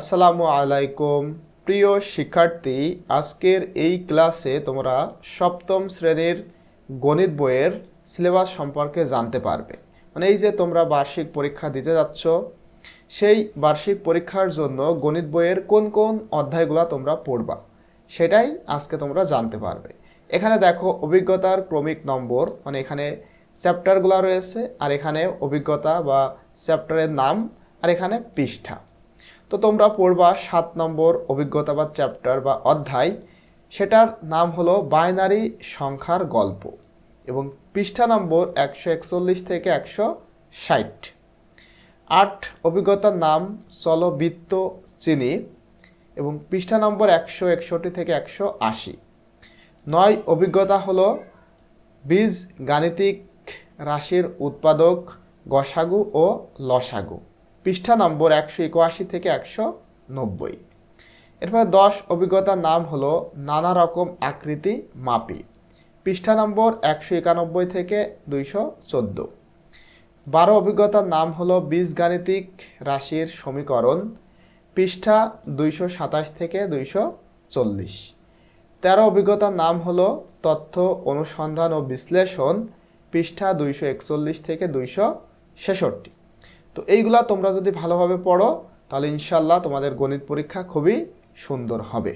আসসালামু আলাইকুম। প্রিয় শিক্ষার্থী, আজকের এই ক্লাসে তোমরা সপ্তম শ্রেণির গণিত বইয়ের সিলেবাস সম্পর্কে জানতে পারবে। মানে এই যে তোমরা বার্ষিক পরীক্ষা দিতে যাচ্ছ, সেই বার্ষিক পরীক্ষার জন্য গণিত বইয়ের কোন কোন অধ্যায়গুলো তোমরা পড়বা, সেটাই আজকে তোমরা জানতে পারবে। এখানে দেখো অভিজ্ঞতার ক্রমিক নম্বর মানে এখানে চ্যাপ্টারগুলো রয়েছে, আর এখানে অভিজ্ঞতা বা চ্যাপ্টারের নাম, আর এখানে পৃষ্ঠা। তো তোমরা পড়বা সাত নম্বর অভিজ্ঞতা বা চ্যাপ্টার বা অধ্যায়। সেটার নাম হলো বাইনারি সংখ্যার গল্প এবং পৃষ্ঠা নম্বর একশো একচল্লিশ থেকে একশো ষাট। আট অভিজ্ঞতার নাম চলবৃত্ত চিনি এবং পৃষ্ঠা নম্বর একশো একষট্টি থেকে একশো আশি। নয় অভিজ্ঞতা হলো বীজ গাণিতিক রাশির উৎপাদক গসাগু ও লসাগু। পৃষ্ঠা নম্বর একশো একাশি থেকে একশো নব্বই। এরপর দশ অভিজ্ঞতার নাম হলো নানা রকম আকৃতি মাপি। পৃষ্ঠা নম্বর একশো একানব্বই থেকে দুইশো চোদ্দ। বারো অভিজ্ঞতার নাম হলো বীজগাণিতিক রাশির সমীকরণ। পৃষ্ঠা দুইশো সাতাশ থেকে দুইশো চল্লিশ। তেরো অভিজ্ঞতার নাম হলো তথ্য অনুসন্ধান ও বিশ্লেষণ। পৃষ্ঠা দুইশো একচল্লিশ থেকে দুইশো ছেষট্টি। তো এইগুলা তোমরা যদি ভালোভাবে পড়ো তাহলে ইনশাল্লাহ তোমাদের গণিত পরীক্ষা খুবই সুন্দর হবে।